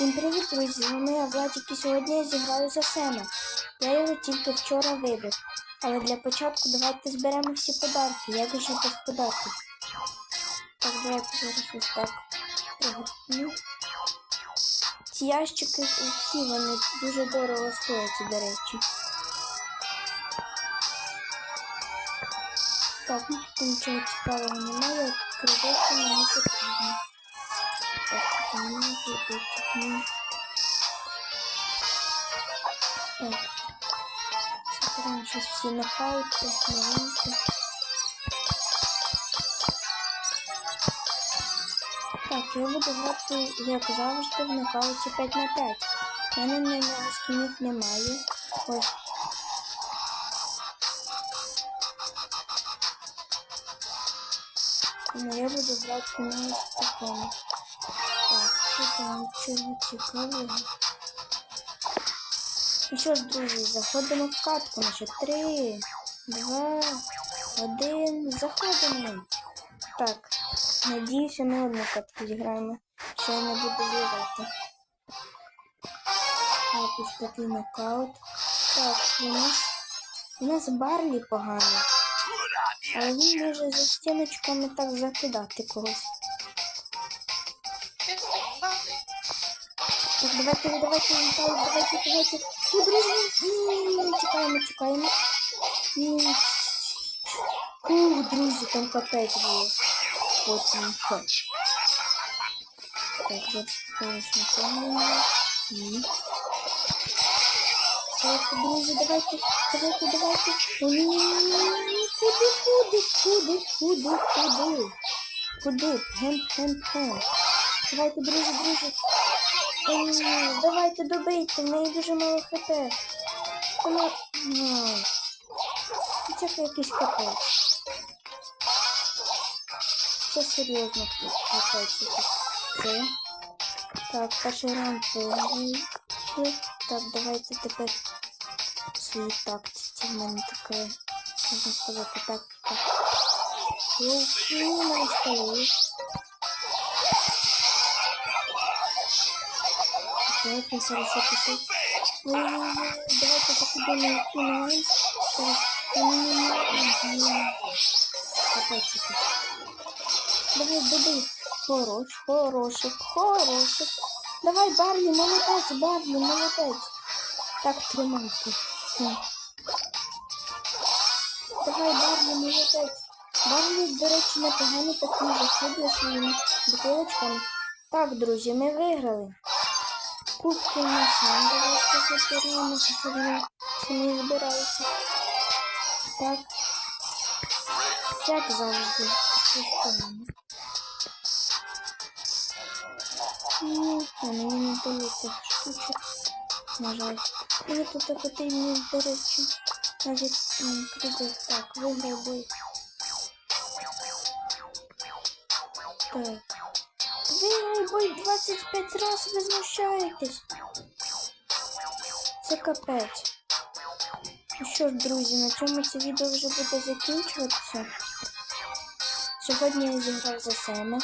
Всім привіт, друзі! З вами я Владик і сьогодні я зіграю за Сема. Я його тільки вчора вибив. Але для початку давайте зберемо всі подарки. Як же без подарків? Так, давайте зараз ось так приготую. Ці ящики всі вони дуже дорого стоять, до речі. Так, ну тут нічого цікавого немає, кредити мені потрібно. Так. Так. Забираємо щось всі нокаути, новинки. Так, я буду грати, як завжди, в нокауті 5 на 5. У мене на нього скінів немає. Ось. Я буду грати на такому. Там нічого цікавого. Ну що ж, друзі, заходимо в катку. Значить, три, два, один, заходимо. Так, надіюся, не одну катку зіграємо. Що я не буду зіграти. Так, ось такий нокаут. Так, у нас, у нас Барлі поганий. Але він може за стіночками так закидати когось. Так, давайте, давайте, давайте, давайте. Ну, друзі, м, чекаємо. Ух, друзі, там капець було. Потім. Ха. Так, зараз точно Ні. Так, друзі, давайте, давайте, давайте. Куди, куди, куди, куди, куди? Куди? Гем, гем, гем. Давайте, друзі, друзі. Ой, давайте добийте, в неї дуже мало хп. Вона... Це ж якийсь капець. Це серйозно капець. Так, перший раунд повний. Так, давайте тепер свої тактиці. В мене таке, можна сказати, так. так. Ну, ну, Давайте зараз. Ой-ой-ой, давайте закидемо кіноанс. Зараз. Ой-ой-ой. Капець. Давай, добий. Хорош, хороший, хороший. Давай, Барлі, молодець, Барлі, молодець. Так, тримайте. Давай, Барлі, молодець. Барлі, до речі, непогано такі заходить своїми бутилочками. Так, друзі, ми виграли. Кубки на сам давайте заберемо, що це вони самі збираються. Так. Як завжди. Системно. Ну, а мені не дається штучок. На жаль. Мені тут потрібні, до речі, навіть м, кредит. Так, виграв бой. Так. Виграй бой 25 разів, ви знущаєтесь. Це капець. Ну ж, друзі, на цьому це відео вже буде закінчуватися. Сьогодні я зіграв за Сема.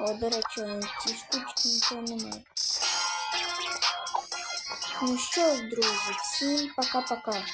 О, до речі, штучки нічого немає. Ну що ж, друзі, всім пока-пока.